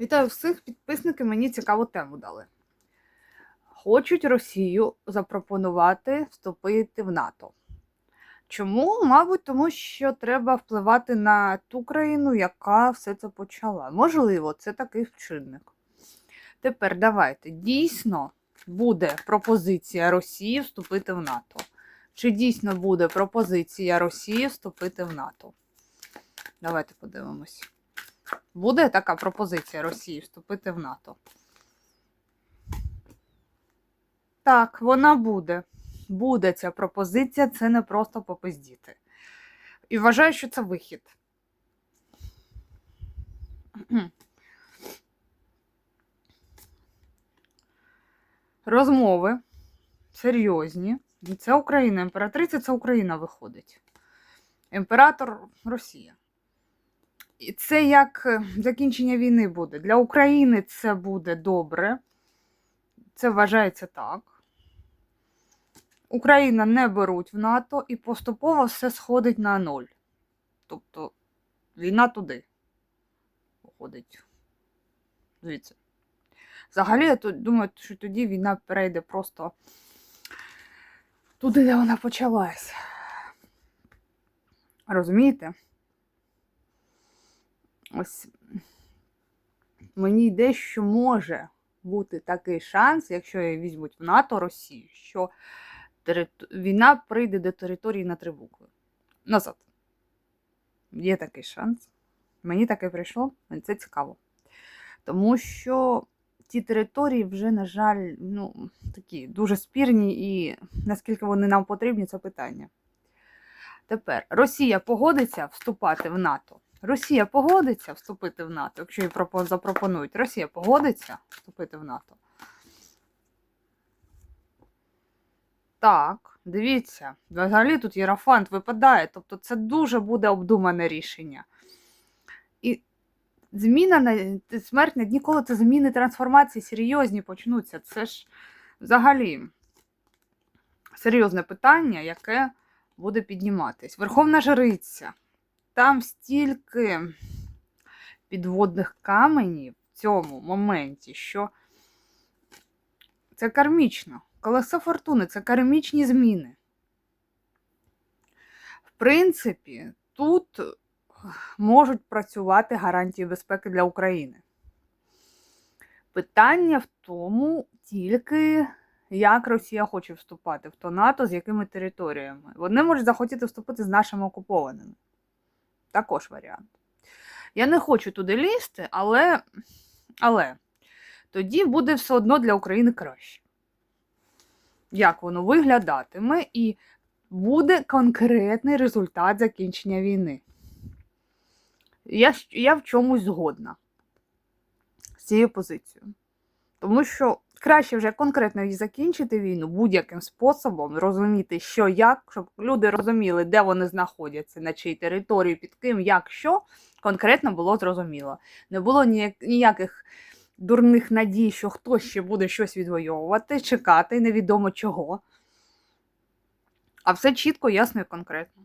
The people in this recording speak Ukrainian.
Вітаю всіх підписників. Мені цікаву тему дали. Хочуть Росію запропонувати вступити в НАТО. Чому? Мабуть, тому що треба впливати на ту країну, яка все це почала. Можливо, це такий вчинник. Тепер давайте. Дійсно буде пропозиція Росії вступити в НАТО. Чи дійсно буде пропозиція Росії вступити в НАТО? Давайте подивимось. Буде така пропозиція Росії вступити в НАТО? Так, вона буде. Буде ця пропозиція, це не просто попиздіти. І вважаю, що це вихід. Розмови серйозні. Це Україна. Імператриця це Україна виходить. Імператор Росія. І це як е, закінчення війни буде. Для України це буде добре. Це вважається так. Україна не беруть в НАТО і поступово все сходить на ноль. Тобто війна туди виходить. Звідси. Взагалі, я тут думаю, що тоді війна перейде просто туди, де вона почалась. Розумієте? Ось мені йде, що може бути такий шанс, якщо її візьмуть в НАТО Росію, що війна прийде до території на три букви. Назад. Є такий шанс. Мені таке прийшло, мені це цікаво. Тому що ті території вже, на жаль, ну, такі дуже спірні, і наскільки вони нам потрібні, це питання. Тепер Росія погодиться вступати в НАТО. Росія погодиться вступити в НАТО, якщо їй запропонують. Росія погодиться вступити в НАТО. Так, дивіться, взагалі тут Єрофант випадає, тобто це дуже буде обдумане рішення. І зміна на смерть на дні, коли це зміни трансформації серйозні почнуться. Це ж взагалі серйозне питання, яке буде підніматись. Верховна Жриця. Там стільки підводних каменів в цьому моменті, що це кармічно. Колесо фортуни це кармічні зміни. В принципі, тут можуть працювати гарантії безпеки для України. Питання в тому тільки, як Росія хоче вступати в то НАТО, з якими територіями. Вони можуть захотіти вступити з нашими окупованими. Також варіант. Я не хочу туди лізти, але, але тоді буде все одно для України краще. Як воно виглядатиме, і буде конкретний результат закінчення війни. Я, я в чомусь згодна з цією позицією. Тому що краще вже конкретно її закінчити війну будь-яким способом, розуміти, що як, щоб люди розуміли, де вони знаходяться, на чиїй території, під ким, як, що, конкретно було зрозуміло. Не було ніяк- ніяких дурних надій, що хтось ще буде щось відвоювати, чекати, невідомо чого. А все чітко, ясно і конкретно.